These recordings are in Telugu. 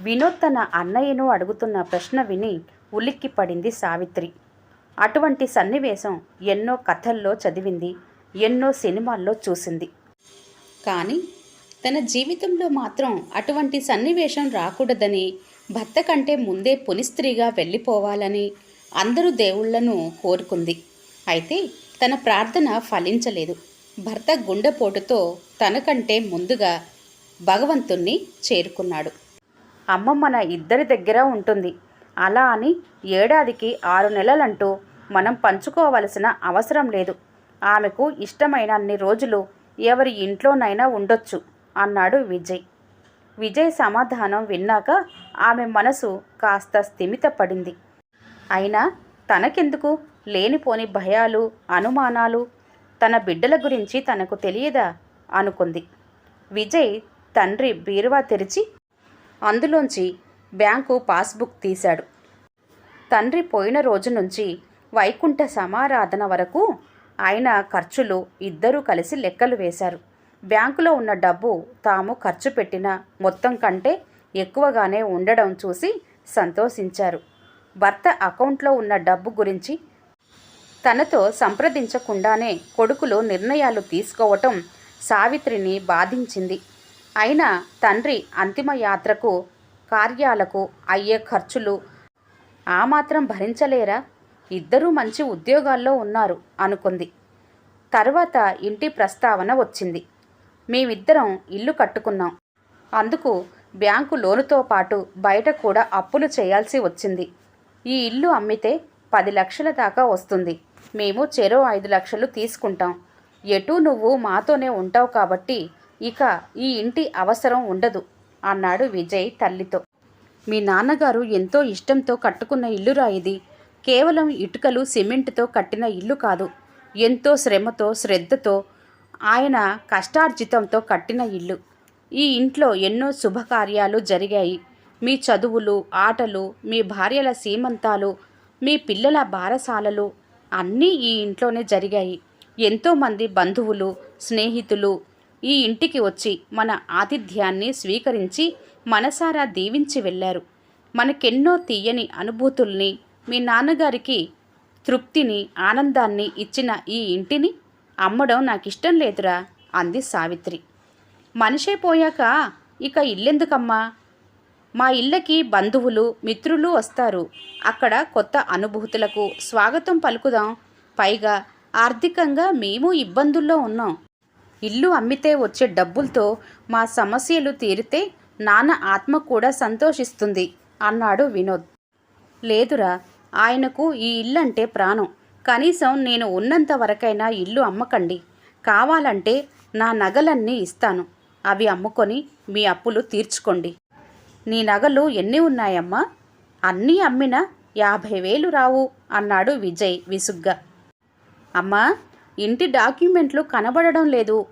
వినోద్ తన అన్నయ్యను అడుగుతున్న ప్రశ్న విని ఉలిక్కిపడింది సావిత్రి. అటువంటి సన్నివేశం ఎన్నో కథల్లో చదివింది ఎన్నో సినిమాల్లో చూసింది. కానీ తన జీవితంలో మాత్రం అటువంటి సన్నివేశం రాకూడదని భర్త కంటే ముందే పునిస్త్రీగా వెళ్ళిపోవాలని అందరూ దేవుళ్ళను కోరుకుంది. అయితే తన ప్రార్థన ఫలించలేదు. భర్త గుండెపోటుతో తనకంటే ముందుగా భగవంతుణ్ణి చేరుకున్నాడు. అమ్మ మన ఇద్దరి దగ్గర ఉంటుంది. అలా అని ఏడాదికి ఆరు నెలలంటూ మనం పంచుకోవలసిన అవసరం లేదు. ఆమెకు ఇష్టమైన అన్ని రోజులు ఎవరి ఇంట్లోనైనా ఉండొచ్చు అన్నాడు విజయ్. విజయ్ సమాధానం విన్నాక ఆమె మనసు కాస్త స్థిమితపడింది. అయినా తనకెందుకు? లేనిపోని భయాలు అనుమానాలు? తన బిడ్డల గురించి తనకు తెలియదా? అనుకుంది. విజయ్ తండ్రి బీరువా తెరిచి అందులోంచి బ్యాంకు పాస్బుక్ తీశాడు. తండ్రి పోయిన రోజు నుంచి వైకుంఠ సమారాధన వరకు ఆయన ఖర్చులు ఇద్దరూ కలిసి లెక్కలు వేశారు. బ్యాంకులో ఉన్న డబ్బు తాము ఖర్చు పెట్టిన మొత్తం కంటే ఎక్కువగానే ఉండడం చూసి సంతోషించారు. భర్త అకౌంట్లో ఉన్న డబ్బు గురించి తనతో సంప్రదించకుండానే కొడుకులు నిర్ణయాలు తీసుకోవటం సావిత్రిని బాధించింది. అయినా తండ్రి అంతిమ యాత్రకు కార్యాలకు అయ్యే ఖర్చులు ఆ మాత్రం భరించలేరా? ఇద్దరూ మంచి ఉద్యోగాల్లో ఉన్నారు అనుకుంది. తర్వాత ఇంటి ప్రస్తావన వచ్చింది. మేమిద్దరం ఇల్లు కట్టుకున్నాం. అందుకు బ్యాంకు లోనుతో పాటు బయట కూడా అప్పులు చేయాల్సి వచ్చింది. ఈ ఇల్లు అమ్మితే పది లక్షల దాకా వస్తుంది. మేము చెరో ఐదు లక్షలు తీసుకుంటాం. ఎటూ నువ్వు మాతోనే ఉంటావు కాబట్టి ఇక ఈ ఇంటి అవసరం ఉండదు అన్నాడు విజయ్ తల్లితో. మీ నాన్నగారు ఎంతో ఇష్టంతో కట్టుకున్న ఇల్లురా ఇది. కేవలం ఇటుకలు సిమెంట్తో కట్టిన ఇల్లు కాదు ఎంతో శ్రమతో శ్రద్ధతో ఆయన కష్టార్జితంతో కట్టిన ఇల్లు. ఈ ఇంట్లో ఎన్నో శుభకార్యాలు జరిగాయి. మీ చదువులు ఆటలు మీ భార్యల సీమంతాలు మీ పిల్లల బారసాలలు అన్నీ ఈ ఇంట్లోనే జరిగాయి. ఎంతోమంది బంధువులు స్నేహితులు ఈ ఇంటికి వచ్చి మన ఆతిథ్యాన్ని స్వీకరించి మనసారా దీవించి వెళ్ళారు. మనకెన్నో తీయని అనుభూతుల్ని మీ నాన్నగారికి తృప్తిని ఆనందాన్ని ఇచ్చిన ఈ ఇంటిని అమ్మడం నాకు ఇష్టం లేదురా అంది సావిత్రి. మనిషే పోయాక ఇక ఇల్లెందుకమ్మా? మా ఇళ్ళకి బంధువులు మిత్రులు వస్తారు. అక్కడ కొత్త అనుభూతులకు స్వాగతం పలుకుదాం. పైగా ఆర్థికంగా మేము ఇబ్బందుల్లో ఉన్నాం. ఇల్లు అమ్మితే వచ్చే డబ్బులతో మా సమస్యలు తీరితే నాన్న ఆత్మ కూడా సంతోషిస్తుంది అన్నాడు వినోద్. లేదురా ఆయనకు ఈ ఇల్లు అంటే ప్రాణం. కనీసం నేను ఉన్నంత వరకైనా ఇల్లు అమ్మకండి. కావాలంటే నా నగలన్నీ ఇస్తాను. అవి అమ్ముకొని మీ అప్పులు తీర్చుకోండి. నీ నగలు ఎన్ని ఉన్నాయమ్మా? అన్నీ అమ్మినా యాభై వేలు రావు అన్నాడు విజయ్ విసుగ్గా. అమ్మా ఇంటి డాక్యుమెంట్లు కనబడడం లేదు.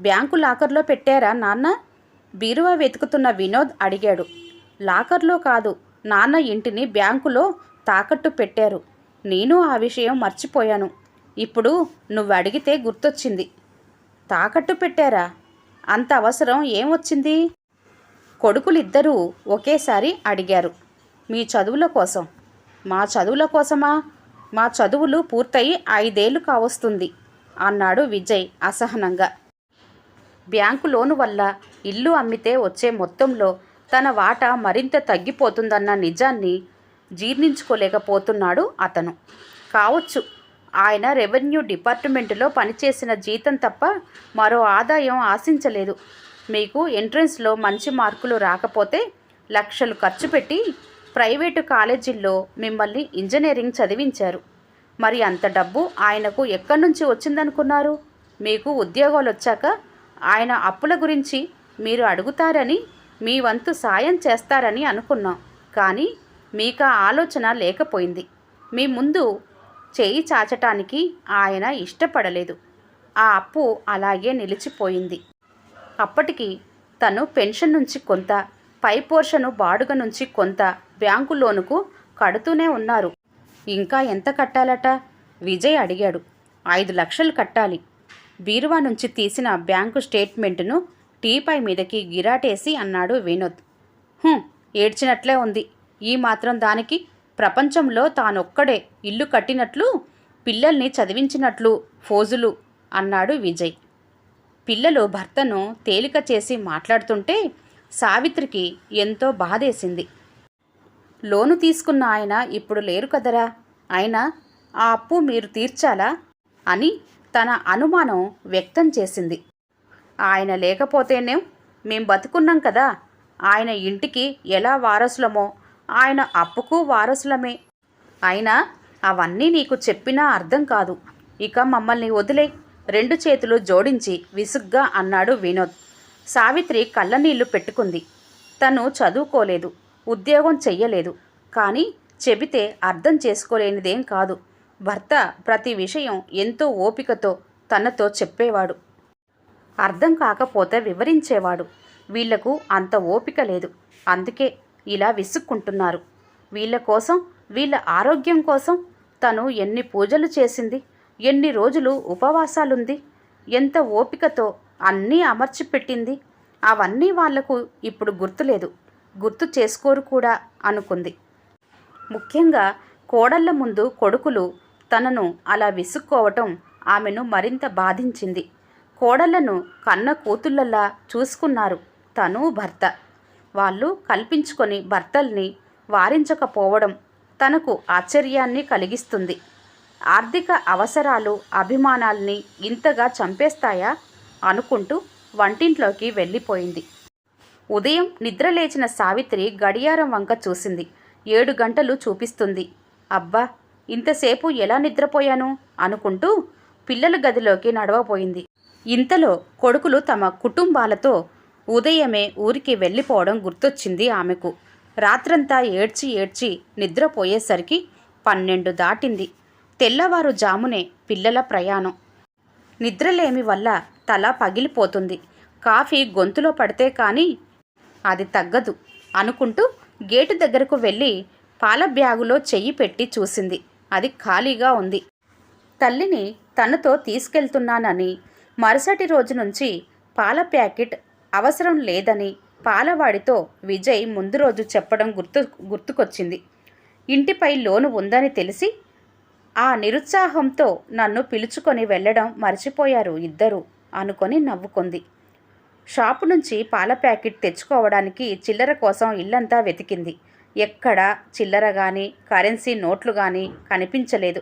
బ్యాంకు లాకర్లో పెట్టారా నాన్న? బీరువా వెతుకుతున్న వినోద్ అడిగాడు. లాకర్లో కాదు నాన్న ఇంటిని బ్యాంకులో తాకట్టు పెట్టారు. నేను ఆ విషయం మర్చిపోయాను. ఇప్పుడు నువ్వు అడిగితే గుర్తొచ్చింది. తాకట్టు పెట్టారా? అంత అవసరం ఏమొచ్చింది? కొడుకులిద్దరూ ఒకేసారి అడిగారు. మీ చదువుల కోసం. మా చదువుల కోసమా? మా చదువులు పూర్తయి ఐదేళ్ళు కావస్తుంది. అన్నాడు విజయ్ అసహనంగా. బ్యాంకు లోను వల్ల ఇల్లు అమ్మితే వచ్చే మొత్తంలో తన వాటా మరింత తగ్గిపోతుందన్న నిజాన్ని జీర్ణించుకోలేకపోతున్నాడు అతను. కావచ్చు ఆయన రెవెన్యూ డిపార్ట్మెంటులో పనిచేసిన జీతం తప్ప మరో ఆదాయం ఆశించలేదు. మీకు ఎంట్రన్స్లో మంచి మార్కులు రాకపోతే లక్షలు ఖర్చు పెట్టి ప్రైవేటు కాలేజీల్లో మిమ్మల్ని ఇంజనీరింగ్ చదివించారు. మరి అంత డబ్బు ఆయనకు ఎక్కడి నుంచి వచ్చిందనుకున్నారు? మీకు ఉద్యోగాలు వచ్చాక ఆయన అప్పుల గురించి మీరు అడుగుతారని మీ వంతు సాయం చేస్తారని అనుకున్నాం. కానీ మీకు ఆ ఆలోచన లేకపోయింది. మీ ముందు చేయి చాచటానికి ఆయన ఇష్టపడలేదు. ఆ అప్పు అలాగే నిలిచిపోయింది. అప్పటికి తను పెన్షన్ నుంచి కొంత పై పోర్షను బాడుగ నుంచి కొంత బ్యాంకు లోనుకు కడుతూనే ఉన్నారు. ఇంకా ఎంత కట్టాలట? విజయ్ అడిగాడు. ఐదు లక్షలు కట్టాలి. బీరువా నుంచి తీసిన బ్యాంకు స్టేట్మెంట్ను టీపై మీదకి గిరాటేసి అన్నాడు వినోద్. ఏడ్చినట్లే ఉంది. ఈ మాత్రం దానికి ప్రపంచంలో తానొక్కడే ఇల్లు కట్టినట్లు పిల్లల్ని చదివించినట్లు ఫోజులు అన్నాడు విజయ్. పిల్లలు భర్తను తేలిక చేసి మాట్లాడుతుంటే సావిత్రికి ఎంతో బాధేసింది. లోను తీసుకున్న ఆయన ఇప్పుడు లేరు కదరా? అయినా ఆ అప్పు మీరు తీర్చాలా? అని తన అనుమానం వ్యక్తం చేసింది. ఆయన లేకపోతేనే మేం బతుకున్నాం కదా? ఆయన ఇంటికి ఎలా వారసులమో ఆయన అప్పుకు వారసులమే. అయినా అవన్నీ నీకు చెప్పినా అర్థం కాదు. ఇక మమ్మల్ని వదిలే. రెండు చేతులు జోడించి విసుగ్గా అన్నాడు వినోద్. సావిత్రి కళ్ళనీళ్ళు పెట్టుకుంది. తను చదువుకోలేదు. ఉద్యోగం చెయ్యలేదు. కానీ చెబితే అర్థం చేసుకోలేనిదేం కాదు. భర్త ప్రతి విషయం ఎంతో ఓపికతో తనతో చెప్పేవాడు. అర్థం కాకపోతే వివరించేవాడు. వీళ్ళకు అంత ఓపిక లేదు. అందుకే ఇలా విసుక్కుంటున్నారు. వీళ్ళ కోసం వీళ్ళ ఆరోగ్యం కోసం తను ఎన్ని పూజలు చేసింది ఎన్ని రోజులు ఉపవాసాలుంది ఎంత ఓపికతో అన్నీ అమర్చిపెట్టింది అవన్నీ వాళ్ళకు ఇప్పుడు గుర్తులేదు. గుర్తు చేసుకోరు కూడా అనుకుంది. ముఖ్యంగా కోడళ్ళ ముందు కొడుకులు తనను అలా విసుక్కోవటం ఆమెను మరింత బాధించింది. కోడళ్ళను కన్న కూతుళ్ళలా చూసుకున్నారు తను భర్త. వాళ్ళు కల్పించుకొని భర్తల్ని వారించకపోవడం తనకు ఆశ్చర్యాన్ని కలిగిస్తుంది. ఆర్థిక అవసరాలు అభిమానాల్ని ఇంతగా చంపేస్తాయా అనుకుంటూ వంటింట్లోకి వెళ్ళిపోయింది. ఉదయం నిద్రలేచిన సావిత్రి గడియారం వంక చూసింది. ఏడు గంటలు చూపిస్తుంది. అబ్బా ఇంతసేపు ఎలా నిద్రపోయాను? అనుకుంటూ పిల్లల గదిలోకి నడవబోయింది. ఇంతలో కొడుకులు తమ కుటుంబాలతో ఉదయమే ఊరికి వెళ్ళిపోవడం గుర్తొచ్చింది ఆమెకు. రాత్రంతా ఏడ్చి ఏడ్చి నిద్రపోయేసరికి పన్నెండు దాటింది. తెల్లవారుజామునే పిల్లల ప్రయాణం. నిద్రలేమి వల్ల తల పగిలిపోతుంది. కాఫీ గొంతులో పడితే కానీ అది తగ్గదు అనుకుంటూ గేటు దగ్గరకు వెళ్ళి పాల బ్యాగులో చెయ్యి పెట్టి చూసింది. అది ఖాళీగా ఉంది. తల్లిని తనతో తీసుకెళ్తున్నానని మరుసటి రోజు నుంచి పాల ప్యాకెట్ అవసరం లేదని పాలవాడితో విజయ్ ముందు రోజు చెప్పడం గుర్తు గుర్తుకొచ్చింది. ఇంటిపై లోను ఉందని తెలిసి ఆ నిరుత్సాహంతో నన్ను పిలుచుకొని వెళ్ళడం మర్చిపోయారు ఇద్దరు అనుకొని నవ్వుకుంది. షాపు నుంచి పాల ప్యాకెట్ తెచ్చుకోవడానికి చిల్లర కోసం ఇల్లంతా వెతికింది. ఎక్కడా చిల్లర కానీ కరెన్సీ నోట్లు కానీ కనిపించలేదు.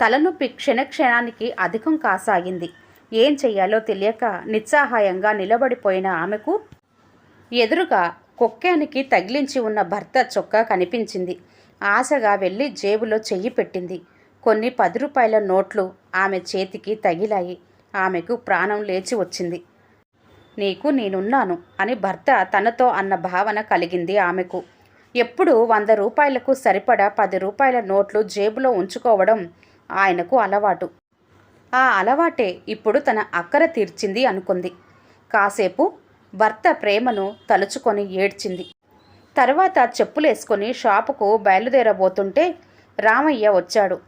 తలనొప్పి క్షణక్షణానికి అధికం కాసాగింది. ఏం చెయ్యాలో తెలియక నిస్సహాయంగా నిలబడిపోయిన ఆమెకు ఎదురుగా కొక్కానికి తగిలించి ఉన్న భర్త చొక్కా కనిపించింది. ఆశగా వెళ్ళి జేబులో చెయ్యి పెట్టింది. కొన్ని పది రూపాయల నోట్లు ఆమె చేతికి తగిలాయి. ఆమెకు ప్రాణం లేచి వచ్చింది. నీకు నేనున్నాను అని భర్త తనతో అన్న భావన కలిగింది ఆమెకు. ఎప్పుడు వంద రూపాయలకు సరిపడా పది రూపాయల నోట్లు జేబులో ఉంచుకోవడం ఆయనకు అలవాటు. ఆ అలవాటే ఇప్పుడు తన అక్కర తీర్చింది అనుకుంది. కాసేపు భర్త ప్రేమను తలుచుకొని ఏడ్చింది. తర్వాత చెప్పులేసుకొని షాపుకు బయలుదేరబోతుంటే రామయ్య వచ్చాడు.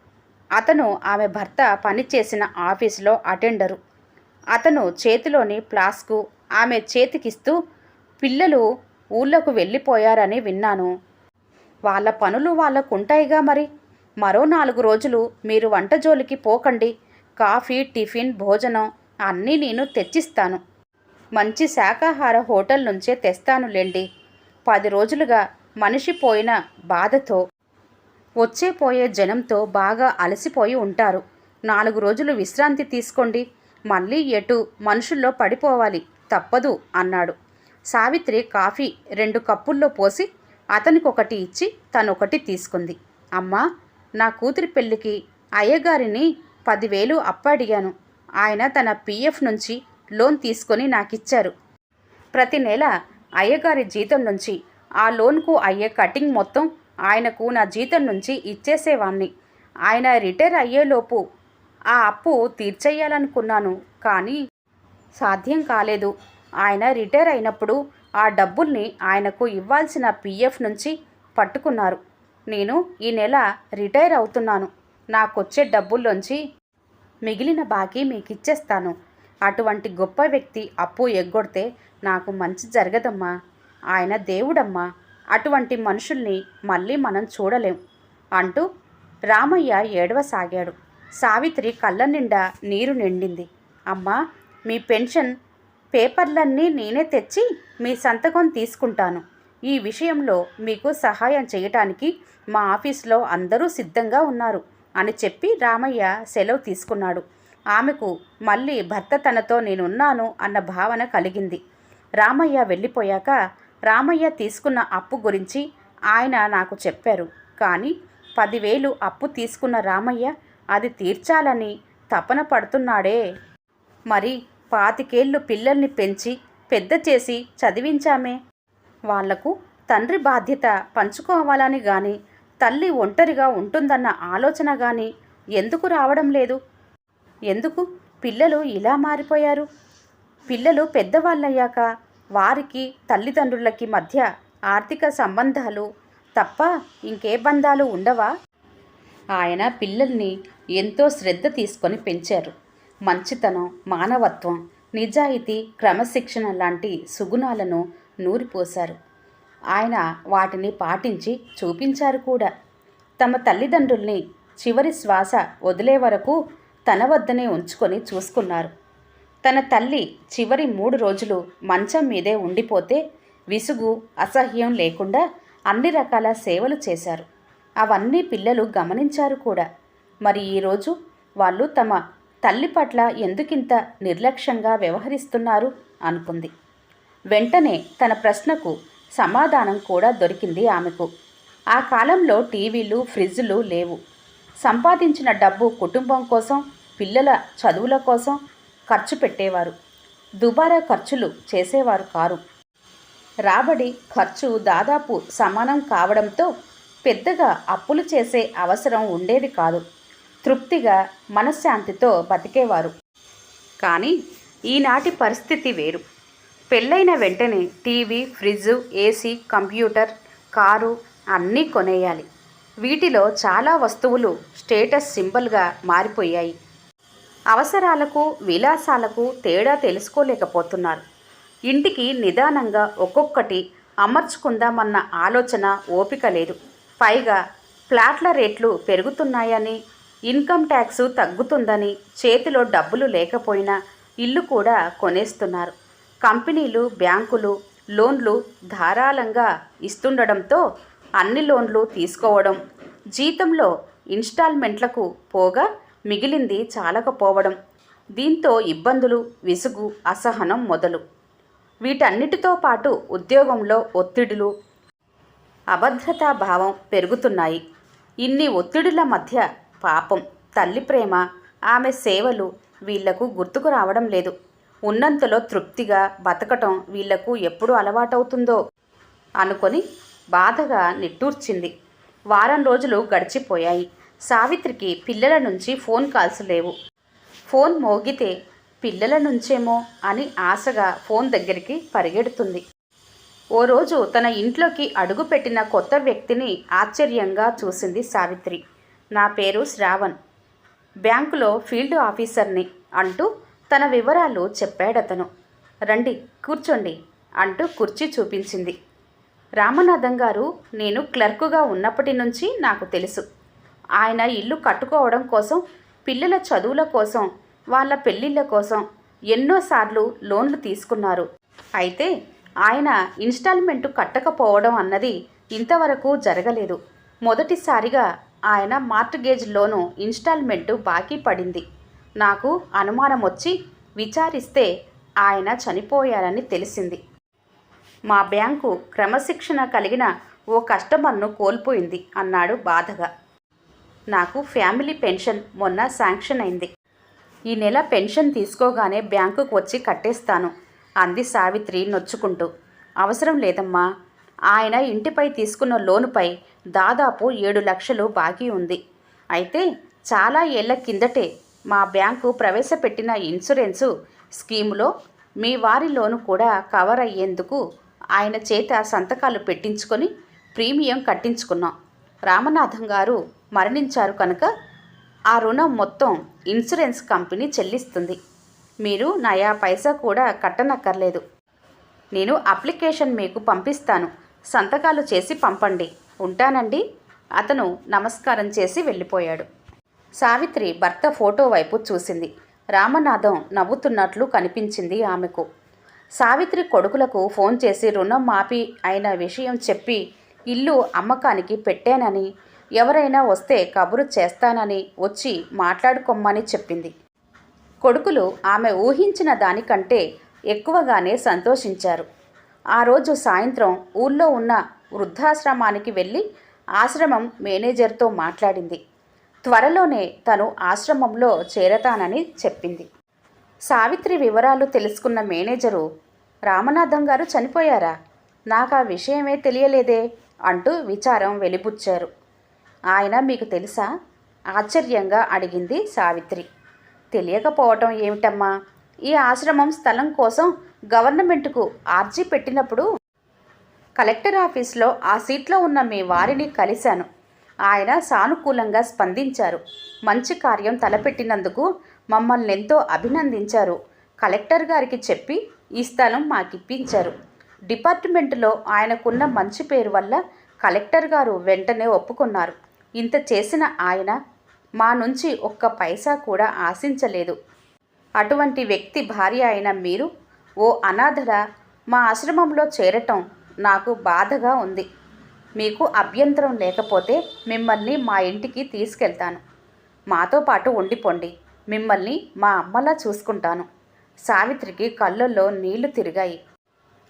అతను ఆమె భర్త పనిచేసిన ఆఫీసులో అటెండరు. అతను చేతిలోని ఫ్లాస్కు ఆమె చేతికిస్తూ పిల్లలు ఊళ్ళకు వెళ్ళిపోయారని విన్నాను. వాళ్ళ పనులు వాళ్ళకుంటాయిగా మరి. మరో నాలుగు రోజులు మీరు వంట జోలికి పోకండి. కాఫీ టిఫిన్ భోజనం అన్నీ నేను తెచ్చిస్తాను. మంచి శాకాహార హోటల్ నుంచే తెస్తానులేండి. పది రోజులుగా మనిషి పోయిన బాధతో వచ్చే పోయే జనంతో బాగా అలసిపోయి ఉంటారు. నాలుగు రోజులు విశ్రాంతి తీసుకోండి. మళ్ళీ ఎటు మనుషుల్లో పడిపోవాలి తప్పదు అన్నాడు. సావిత్రి కాఫీ రెండు కప్పుల్లో పోసి అతనికొకటి ఇచ్చి తనొకటి తీసుకుంది. అమ్మా నా కూతురి పెళ్ళికి అయ్యగారిని పదివేలు అప్పడిగాను ఆయన తన పీఎఫ్ నుంచి లోన్ తీసుకొని నాకిచ్చారు. ప్రతి నెల అయ్యగారి జీతం నుంచి ఆ లోన్కు అయ్యే కటింగ్ మొత్తం ఆయనకు నా జీతం నుంచి ఇచ్చేసేవాణ్ణి. ఆయన రిటైర్ అయ్యేలోపు ఆ అప్పు తీర్చేయాలనుకున్నాను కానీ సాధ్యం కాలేదు. ఆయన రిటైర్ అయినప్పుడు ఆ డబ్బుల్ని ఆయనకు ఇవ్వాల్సిన పీఎఫ్ నుంచి పట్టుకున్నారు. నేను ఈ నెల రిటైర్ అవుతున్నాను. నాకొచ్చే డబ్బుల్లోంచి మిగిలిన బాకీ మీకు ఇచ్చేస్తాను అటువంటి గొప్ప వ్యక్తి అప్పు ఎగ్గొడితే నాకు మంచి జరగదమ్మా. ఆయన దేవుడమ్మా. అటువంటి మనుషుల్ని మళ్ళీ మనం చూడలేం అంటూ రామయ్య ఏడవసాగాడు. సావిత్రి కళ్ళ నిండా నీరు నిండింది. అమ్మా మీ పెన్షన్ పేపర్లన్నీ నేనే తెచ్చి మీ సంతకం తీసుకుంటాను. ఈ విషయంలో మీకు సహాయం చేయటానికి మా ఆఫీస్లో అందరూ సిద్ధంగా ఉన్నారు అని చెప్పి రామయ్య సెలవు తీసుకున్నాడు. ఆమెకు మళ్ళీ భర్త తనతో నేనున్నాను అన్న భావన కలిగింది. రామయ్య వెళ్ళిపోయాక రామయ్య తీసుకున్న అప్పు గురించి ఆయన నాకు చెప్పారు. కానీ పదివేలు అప్పు తీసుకున్న రామయ్య అది తీర్చాలని తపన పడుతున్నాడే. మరి పాతికేళ్ళు పిల్లల్ని పెంచి పెద్ద చేసి చదివించామే. వాళ్ళకు తండ్రి బాధ్యత పంచుకోవాలని గాని తల్లి ఒంటరిగా ఉంటుందన్న ఆలోచన గాని ఎందుకు రావడం లేదు? ఎందుకు పిల్లలు ఇలా మారిపోయారు? పిల్లలు పెద్దవాళ్ళయ్యాక వారికి తల్లిదండ్రులకి మధ్య ఆర్థిక సంబంధాలు తప్ప ఇంకే బంధాలు ఉండవా? ఆయన పిల్లల్ని ఎంతో శ్రద్ధ తీసుకొని పెంచారు. మంచితనం మానవత్వం నిజాయితీ క్రమశిక్షణ లాంటి సుగుణాలను నూరిపోశారు. ఆయన వాటిని పాటించి చూపించారు కూడా. తమ తల్లిదండ్రుల్ని చివరి శ్వాస వదిలే వరకు తన వద్దనే ఉంచుకొని చూసుకున్నారు. తన తల్లి చివరి మూడు రోజులు మంచం మీదే ఉండిపోతే విసుగు అసహ్యం లేకుండా అన్ని రకాల సేవలు చేశారు. అవన్నీ పిల్లలు గమనించారు కూడా. మరి ఈరోజు వాళ్ళు తమ తల్లి పట్ల ఎందుకింత నిర్లక్ష్యంగా వ్యవహరిస్తున్నారు అనుకుంది. వెంటనే తన ప్రశ్నకు సమాధానం కూడా దొరికింది ఆమెకు. ఆ కాలంలో టీవీలు ఫ్రిడ్జ్లు లేవు. సంపాదించిన డబ్బు కుటుంబం కోసం పిల్లల చదువుల కోసం ఖర్చు పెట్టేవారు. దుబారా ఖర్చులు చేసేవారు కారు. రాబడి ఖర్చు దాదాపు సమానం కావడంతో పెద్దగా అప్పులు చేసే అవసరం ఉండేది కాదు. తృప్తిగా మనశ్శాంతితో బతికేవారు. కానీ ఈనాటి పరిస్థితి వేరు. పెళ్ళైన వెంటనే TV fridge AC computer car అన్నీ కొనేయాలి. వీటిలో చాలా వస్తువులు స్టేటస్ సింబల్గా మారిపోయాయి. అవసరాలకు విలాసాలకు తేడా తెలుసుకోలేకపోతున్నారు. ఇంటికి నిదానంగా ఒక్కొక్కటి అమర్చుకుందామన్న ఆలోచన ఓపిక లేదు. పైగా ఫ్లాట్ల రేట్లు పెరుగుతున్నాయని ఇన్కమ్ ట్యాక్స్ తగ్గుతుందని చేతిలో డబ్బులు లేకపోయినా ఇల్లు కూడా కొనేస్తున్నారు. కంపెనీలు బ్యాంకులు లోన్లు ధారాళంగా ఇస్తుండడంతో అన్ని లోన్లు తీసుకోవడం జీతంలో ఇన్స్టాల్మెంట్లకు పోగా మిగిలింది చాలకపోవడం దీంతో ఇబ్బందులు విసుగు అసహనం మొదలు. వీటన్నిటితో పాటు ఉద్యోగంలో ఒత్తిడులు అభద్రతా భావం పెరుగుతున్నాయి. ఇన్ని ఒత్తిడుల మధ్య పాపం తల్లి ప్రేమ ఆమె సేవలు వీళ్ళకు గుర్తుకు రావడం లేదు. ఉన్నంతలో తృప్తిగా బతకటం వీళ్ళకు ఎప్పుడు అలవాటవుతుందో అనుకొని బాధగా నిట్టూర్చింది. వారం రోజులు గడిచిపోయాయి. సావిత్రికి పిల్లల నుంచి ఫోన్ కాల్స్ లేవు. ఫోన్ మోగితే పిల్లల నుంచేమో అని ఆశగా ఫోన్ దగ్గరికి పరిగెడుతుంది. ఓ రోజు తన ఇంట్లోకి అడుగుపెట్టిన కొత్త వ్యక్తిని ఆశ్చర్యంగా చూసింది సావిత్రి. నా పేరు శ్రావణ్. బ్యాంకులో ఫీల్డ్ ఆఫీసర్ని అంటూ తన వివరాలు చెప్పాడతను. రండి కూర్చోండి అంటూ కుర్చీ చూపించింది. రామనాథం గారు నేను క్లర్కుగా ఉన్నప్పటి నుంచి నాకు తెలుసు. ఆయన ఇల్లు కట్టుకోవడం కోసం పిల్లల చదువుల కోసం వాళ్ళ పెళ్ళిళ్ళ కోసం ఎన్నోసార్లు లోన్లు తీసుకున్నారు. అయితే ఆయన ఇన్స్టాల్మెంట్ కట్టకపోవడం అన్నది ఇంతవరకు జరగలేదు. మొదటిసారిగా ఆయన మార్ట్గేజ్ లోను ఇన్స్టాల్మెంట్ బాకీ పడింది. నాకు అనుమానం వచ్చి విచారిస్తే ఆయన చనిపోయారని తెలిసింది. మా బ్యాంకు క్రమశిక్షణ కలిగిన ఓ కస్టమర్ను కోల్పోయింది అన్నాడు బాధగా. నాకు ఫ్యామిలీ పెన్షన్ మొన్న శాంక్షన్ అయింది ఈ నెల పెన్షన్ తీసుకోగానే బ్యాంకుకు వచ్చి కట్టేస్తాను. అంది సావిత్రి నొచ్చుకుంటూ. అవసరం లేదమ్మా. ఆయన ఇంటిపై తీసుకున్న లోనుపై దాదాపు ఏడు లక్షలు బాకీ ఉంది. అయితే చాలా ఏళ్ళ కిందటే మా బ్యాంకు ప్రవేశపెట్టిన ఇన్సూరెన్సు స్కీములో మీ వారి లోను కూడా కవర్ అయ్యేందుకు ఆయన చేత సంతకాలు పెట్టించుకొని ప్రీమియం కట్టించుకున్నాం. రామనాథం గారు మరణించారు కనుక ఆ రుణం మొత్తం ఇన్సూరెన్స్ కంపెనీ చెల్లిస్తుంది. మీరు నయా పైసా కూడా కట్టనక్కర్లేదు. నేను అప్లికేషన్ మీకు పంపిస్తాను. సంతకాలు చేసి పంపండి. ఉంటానండి. అతను నమస్కారం చేసి వెళ్ళిపోయాడు. సావిత్రి భర్త ఫోటో వైపు చూసింది. రామనాథం నవ్వుతున్నట్లు కనిపించింది ఆమెకు. సావిత్రి కొడుకులకు ఫోన్ చేసి రుణం మాఫీ అయిన విషయం చెప్పి ఇల్లు అమ్మకానికి పెట్టానని ఎవరైనా వస్తే కబురు చేస్తానని వచ్చి మాట్లాడుకోమ్మని చెప్పింది. కొడుకులు ఆమె ఊహించిన దానికంటే ఎక్కువగానే సంతోషించారు. ఆ రోజు సాయంత్రం ఊళ్ళో ఉన్న వృద్ధాశ్రమానికి వెళ్ళి ఆశ్రమం మేనేజర్తో మాట్లాడింది. త్వరలోనే తను ఆశ్రమంలో చేరతానని చెప్పింది. సావిత్రి వివరాలు తెలుసుకున్న మేనేజరు రామనాథం గారు చనిపోయారా? నాకు ఆ విషయమే తెలియలేదే అంటూ విచారం వెలిబుచ్చారు. ఆయన మీకు తెలుసా? ఆశ్చర్యంగా అడిగింది సావిత్రి. తెలియకపోవటం ఏమిటమ్మా? ఈ ఆశ్రమం స్థలం కోసం గవర్నమెంట్కు ఆర్జీ పెట్టినప్పుడు కలెక్టర్ ఆఫీస్లో ఆ సీట్లో ఉన్న మీ వారిని కలిశాను. ఆయన సానుకూలంగా స్పందించారు. మంచి కార్యం తలపెట్టినందుకు మమ్మల్ని ఎంతో అభినందించారు. కలెక్టర్ గారికి చెప్పి ఈ స్థలం మాకిప్పించారు. డిపార్ట్మెంట్లో ఆయనకున్న మంచి పేరు వల్ల కలెక్టర్ గారు వెంటనే ఒప్పుకున్నారు. ఇంత చేసిన ఆయన మా నుంచి ఒక్క పైసా కూడా ఆశించలేదు. అటువంటి వ్యక్తి భార్య అయిన మీరు ఓ అనాథర మా ఆశ్రమంలో చేరటం నాకు బాధగా ఉంది. మీకు అభ్యంతరం లేకపోతే మిమ్మల్ని మా ఇంటికి తీసుకెళ్తాను. మాతో పాటు ఉండిపోండి. మిమ్మల్ని మా అమ్మలా చూసుకుంటాను. సావిత్రికి కళ్ళల్లో నీళ్ళు తిరిగాయి.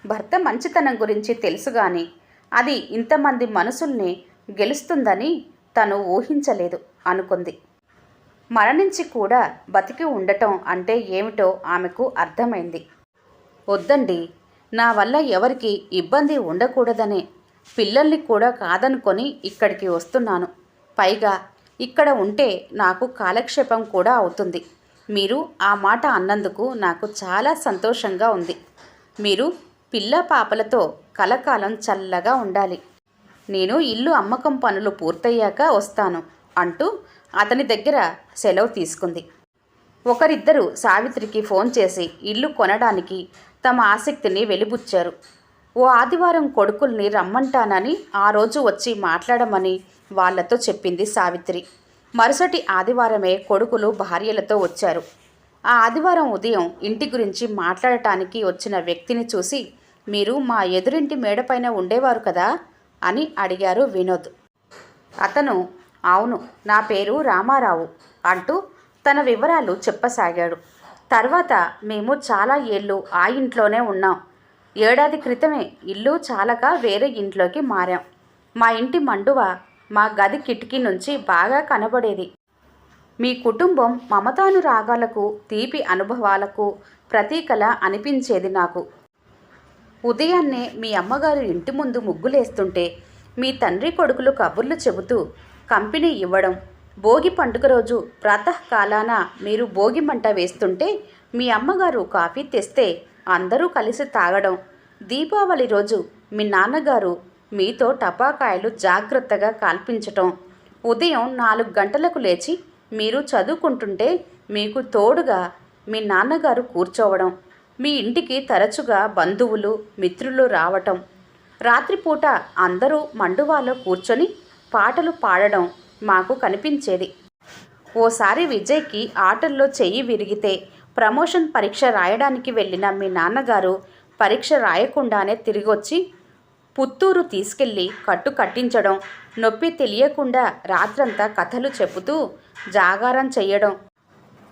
భర్త మంచితనం గురించి తెలుసు కానీ అది ఇంతమంది మనసుల్ని గెలుస్తుందని తను ఊహించలేదు. అనుకుంది. మరణించి కూడా బతికి ఉండటం అంటే ఏమిటో ఆమెకు అర్థమైంది. వద్దండి నా వల్ల ఎవరికి ఇబ్బంది ఉండకూడదనే పిల్లల్ని కూడా కాదనుకొని ఇక్కడికి వస్తున్నాను. పైగా ఇక్కడ ఉంటే నాకు కాలక్షేపం కూడా అవుతుంది. మీరు ఆ మాట అన్నందుకు నాకు చాలా సంతోషంగా ఉంది. మీరు పిల్ల పాపలతో కలకాలం చల్లగా ఉండాలి. నేను ఇల్లు అమ్మకం పనులు పూర్తయ్యాక వస్తాను. అంటూ అతని దగ్గర సెలవు తీసుకుంది. ఒకరిద్దరు సావిత్రికి ఫోన్ చేసి ఇల్లు కొనడానికి తమ ఆసక్తిని వెలిబుచ్చారు. ఓ ఆదివారం కొడుకుల్ని రమ్మంటానని ఆ రోజు వచ్చి మాట్లాడమని వాళ్ళతో చెప్పింది సావిత్రి. మరుసటి ఆదివారమే కొడుకులు భార్యలతో వచ్చారు. ఆ ఆదివారం ఉదయం ఇంటి గురించి మాట్లాడటానికి వచ్చిన వ్యక్తిని చూసి మీరు మా ఎదురింటి మేడపైన ఉండేవారు కదా? అని అడిగారు వినోద్. అతను అవును నా పేరు రామారావు అంటూ తన వివరాలు చెప్పసాగాడు. తర్వాత మేము చాలా ఏళ్ళు ఆ ఇంట్లోనే ఉన్నాం. ఏడాది క్రితమే ఇల్లు చాలక వేరే ఇంట్లోకి మారాం. మా ఇంటి మండువ మా గది కిటికీ నుంచి బాగా కనబడేది. మీ కుటుంబం మమతానురాగాలకు తీపి అనుభవాలకు ప్రతీకల అనిపించేది నాకు. ఉదయాన్నే మీ అమ్మగారు ఇంటి ముందు ముగ్గులేస్తుంటే మీ తండ్రి కొడుకులు కబుర్లు చెబుతూ కంపెనీ ఇవ్వడం. భోగి పండుగ రోజు ప్రాతకాలాన మీరు భోగి మంట వేస్తుంటే మీ అమ్మగారు కాఫీ తెస్తే అందరూ కలిసి తాగడం. దీపావళి రోజు మీ నాన్నగారు మీతో టపాకాయలు జాగ్రత్తగా కాల్పించటం. ఉదయం నాలుగు గంటలకు లేచి మీరు చదువుకుంటుంటే మీకు తోడుగా మీ నాన్నగారు కూర్చోవడం. మీ ఇంటికి తరచుగా బంధువులు మిత్రులు రావటం. రాత్రిపూట అందరూ మండువాలో కూర్చొని పాటలు పాడడం మాకు కనిపించేది. ఓసారి విజయ్కి ఆటల్లో చెయ్యి విరిగితే ప్రమోషన్ పరీక్ష రాయడానికి వెళ్ళిన మీ నాన్నగారు పరీక్ష రాయకుండానే తిరిగొచ్చి పుత్తూరు తీసుకెళ్ళి కట్టు కట్టించడం నొప్పి తెలియకుండా రాత్రంతా కథలు చెబుతూ జాగారం చెయ్యడం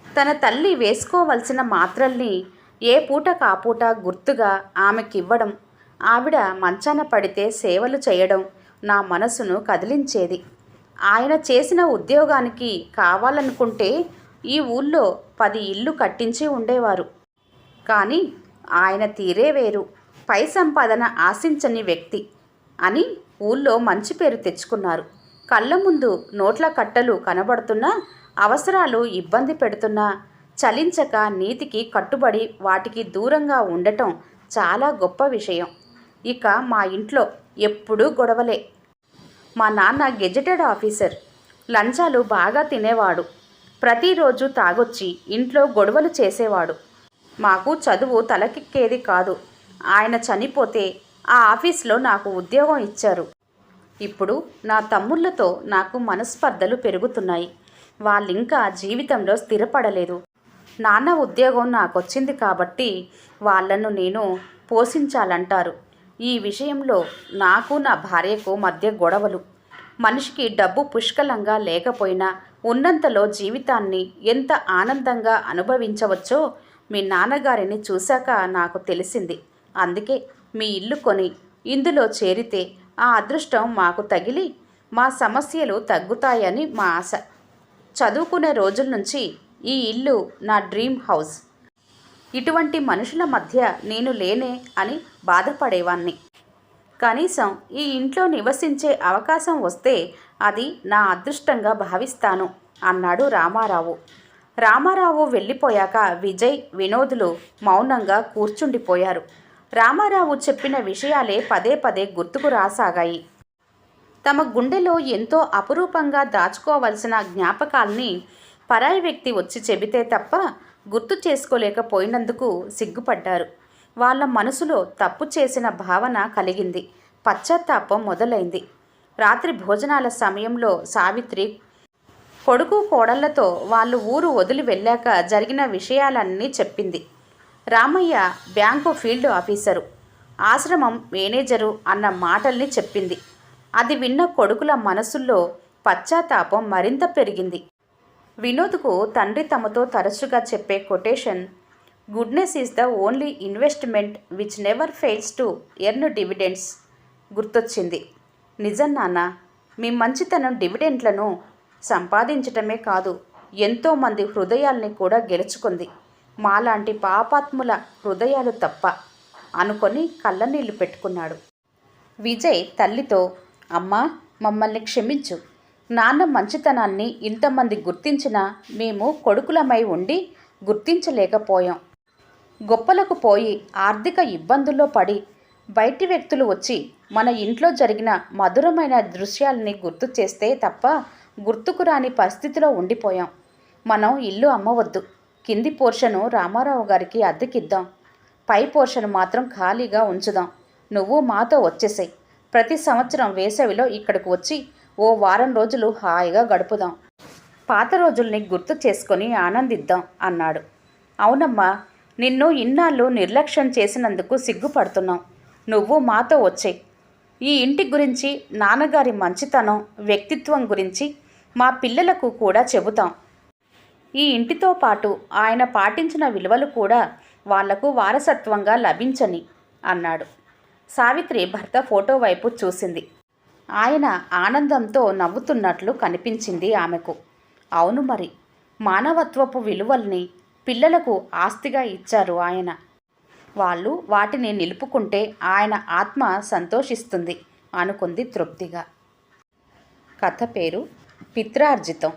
తన తల్లి వేసుకోవలసిన మాత్రల్ని ఏ పూట కాపూట గుర్తుగా ఆమెకివ్వడం ఆవిడ మంచాన పడితే సేవలు చేయడం నా మనసును కదిలించేది. ఆయన చేసిన ఉద్యోగానికి కావాలనుకుంటే ఈ ఊళ్ళో పది ఇల్లు కట్టించి ఉండేవారు. కానీ ఆయన తీరే వేరు. పై సంపాదన ఆశించని వ్యక్తి అని ఊళ్ళో మంచి పేరు తెచ్చుకున్నారు. కళ్ళ ముందు నోట్ల కట్టలు కనబడుతున్నా అవసరాలు ఇబ్బంది పెడుతున్నా చలించక నీతికి కట్టుబడి వాటికి దూరంగా ఉండటం చాలా గొప్ప విషయం. ఇక మా ఇంట్లో ఎప్పుడూ గొడవలే. మా నాన్న గెజెటెడ్ ఆఫీసర్. లంచాలు బాగా తినేవాడు. ప్రతిరోజు తాగొచ్చి ఇంట్లో గొడవలు చేసేవాడు. మాకు చదువు తలకెక్కేది కాదు. ఆయన చనిపోతే ఆ ఆఫీస్లో నాకు ఉద్యోగం ఇచ్చారు. ఇప్పుడు నా తమ్ముళ్ళతో నాకు మనస్పర్ధలు పెరుగుతున్నాయి. వాళ్ళింకా జీవితంలో స్థిరపడలేదు. నాన్న ఉద్యోగం నాకు వచ్చింది కాబట్టి వాళ్ళను నేను పోషించాలంటారు. ఈ విషయంలో నాకు నా భార్యకు మధ్య గొడవలు. మనిషికి డబ్బు పుష్కలంగా లేకపోయినా ఉన్నంతలో జీవితాన్ని ఎంత ఆనందంగా అనుభవించవచ్చో మీ నాన్నగారిని చూశాక నాకు తెలిసింది. అందుకే మీ ఇల్లు కొని ఇందులో చేరితే ఆ అదృష్టం మాకు తగిలి మా సమస్యలు తగ్గుతాయని మా ఆశ. చదువుకునే రోజుల నుంచి ఈ ఇల్లు నా డ్రీమ్ హౌస్. ఇటువంటి మనుషుల మధ్య నేను లేనే అని బాధపడేవాణ్ణి. కనీసం ఈ ఇంట్లో నివసించే అవకాశం వస్తే అది నా అదృష్టంగా భావిస్తాను అన్నాడు రామారావు. రామారావు వెళ్ళిపోయాక విజయ్ వినోదులు మౌనంగా కూర్చుండిపోయారు. రామారావు చెప్పిన విషయాలే పదే పదే గుర్తుకు రాసాగాయి. తమ గుండెలో ఎంతో అపురూపంగా దాచుకోవలసిన జ్ఞాపకాల్ని పరాయి వ్యక్తి వచ్చి చెబితే తప్ప గుర్తు చేసుకోలేకపోయినందుకు సిగ్గుపడ్డారు. వాళ్ళ మనసులో తప్పు చేసిన భావన కలిగింది. పశ్చాత్తాపం మొదలైంది. రాత్రి భోజనాల సమయంలో సావిత్రి కొడుకు కోడళ్ళతో వాళ్ళు ఊరు వదిలి వెళ్ళాక జరిగిన విషయాలన్నీ చెప్పింది. రామయ్య బ్యాంకు ఫీల్డ్ ఆఫీసరు ఆశ్రమం మేనేజరు అన్న మాటల్ని చెప్పింది. అది విన్న కొడుకుల మనసుల్లో పశ్చాత్తాపం మరింత పెరిగింది. వినోద్కు తండ్రి తమతో తరచుగా చెప్పే quotation goodness is the only investment which never fails to earn dividends గుర్తొచ్చింది. నిజం నాన్న మీ మంచితనం డివిడెంట్లను సంపాదించటమే కాదు ఎంతోమంది హృదయాల్ని కూడా గెలుచుకుంది. మాలాంటి పాపాత్ముల హృదయాలు తప్ప అనుకొని కళ్ళనీళ్ళు పెట్టుకున్నాడు. విజయ్ తల్లితో అమ్మా మమ్మల్ని క్షమించు నాన్న మంచితనాన్ని ఇంతమంది గుర్తించినా మేము కొడుకులమై ఉండి గుర్తించలేకపోయాం. గొప్పలకు పోయి ఆర్థిక ఇబ్బందుల్లో పడి బయటి వ్యక్తులు వచ్చి మన ఇంట్లో జరిగిన మధురమైన దృశ్యాలని గుర్తు చేస్తే తప్ప గుర్తుకు రాని పరిస్థితిలో ఉండిపోయాం. మనం ఇల్లు అమ్మవద్దు. కింది పోర్షను రామారావు గారికి అద్దెకిద్దాం. పై పోర్షన్ మాత్రం ఖాళీగా ఉంచుదాం. నువ్వు మాతో వచ్చేసాయి. ప్రతి సంవత్సరం వేసవిలో ఇక్కడికి వచ్చి ఓ వారం రోజులు హాయిగా గడుపుదాం. పాత రోజుల్ని గుర్తు చేసుకొని ఆనందిద్దాం అన్నాడు. అవునమ్మా నిన్ను ఇన్నాళ్ళు నిర్లక్ష్యం చేసినందుకు సిగ్గుపడుతున్నాం. నువ్వు మాతో వచ్చే. ఈ ఇంటి గురించి నాన్నగారి మంచితనం వ్యక్తిత్వం గురించి మా పిల్లలకు కూడా చెబుతాం. ఈ ఇంటితో పాటు ఆయన పాటించిన విలువలు కూడా వాళ్ళకు వారసత్వంగా లభించని అన్నాడు. సావిత్రి భర్త ఫోటో వైపు చూసింది. ఆయన ఆనందంతో నవ్వుతున్నట్లు కనిపించింది ఆమెకు. అవును మరి మానవత్వపు విలువల్ని పిల్లలకు ఆస్తిగా ఇచ్చారు ఆయన. వాళ్ళు వాటిని నిలుపుకుంటే ఆయన ఆత్మ సంతోషిస్తుంది అనుకుంది తృప్తిగా. కథ పేరు పిత్రార్జితం.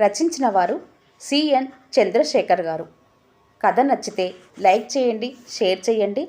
రచించిన వారు సిఎన్ చంద్రశేఖర్ గారు. కథ నచ్చితే లైక్ చేయండి షేర్ చేయండి.